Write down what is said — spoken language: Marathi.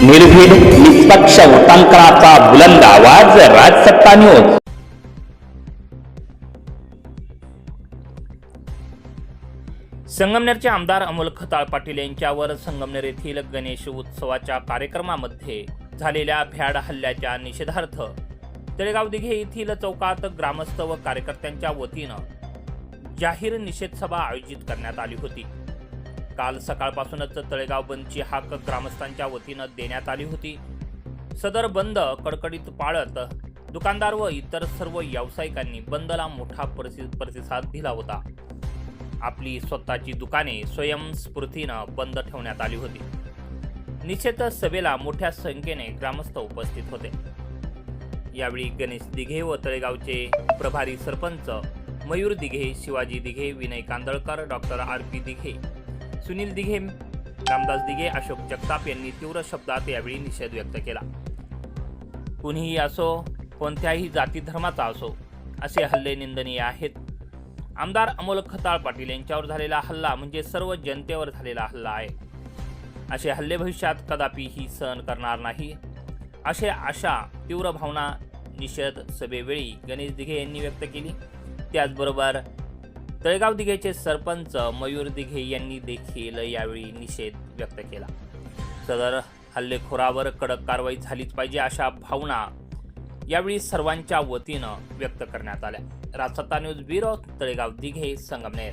निर्भीड निष्पक्ष उटांकनाचा बुलंद आवाज राजसत्ता न्यूज संगमनेरचे आमदार अमोल खताळ पाटील यांच्यावर संगमनेर येथील गणेश उत्सवाच्या कार्यक्रमामध्ये झालेल्या भ्याड हल्ल्याच्या निषेधार्थ तळेगाव दिघे येथील चौकात ग्रामस्थ व कार्यकर्त्यांच्या वतीनं जाहीर निषेध सभा आयोजित करण्यात आली होती. काल सकाळपासूनच तळेगाव बंदची हाक ग्रामस्थांच्या वतीनं देण्यात आली होती. सदर बंद कडकडीत पाळत दुकानदार व इतर सर्व व्यावसायिकांनी बंदला मोठा प्रतिसाद दिला होता. आपली स्वतःची दुकाने स्वयंस्फूर्तीनं बंद ठेवण्यात आली होती. निश्चित सभेला मोठ्या संख्येने ग्रामस्थ उपस्थित होते. यावेळी गणेश दिघे व तळेगावचे प्रभारी sarpanch Mayur Dighe Shivaji Dighe Vinay Kandalkar doctor R P Dighe Sunil Dighe Ramdas Dighe Ashok Jagtap यांनी तीव्र शब्दात यावेळी निषेध व्यक्त केला. कुणीही असो कोणत्याही जाती धर्माचा असो असे हल्ले निंदनीय आहेत. आमदार अमोल खताळ पाटील यांच्यावर झालेला हल्ला म्हणजे सर्व जनतेवर झालेला हल्ला आहे. असे हल्ले भविष्यात कदापिही सहन करणार नाही. असे आशा तीव्र भावना निषेध सभेवेळी गणेश दिघे यांनी व्यक्त केली. त्याचबरोबर तळेगाव दिघेचे सरपंच मयूर दिघे यांनी देखील यावेळी निषेध व्यक्त केला. सदर हल्लेखोरावर कडक कारवाई झालीच पाहिजे अशा भावना यावेळी सर्वांच्या वतीनं व्यक्त करण्यात आल्या. Rajsatta news bureau Talegaon Dighe Sangamner.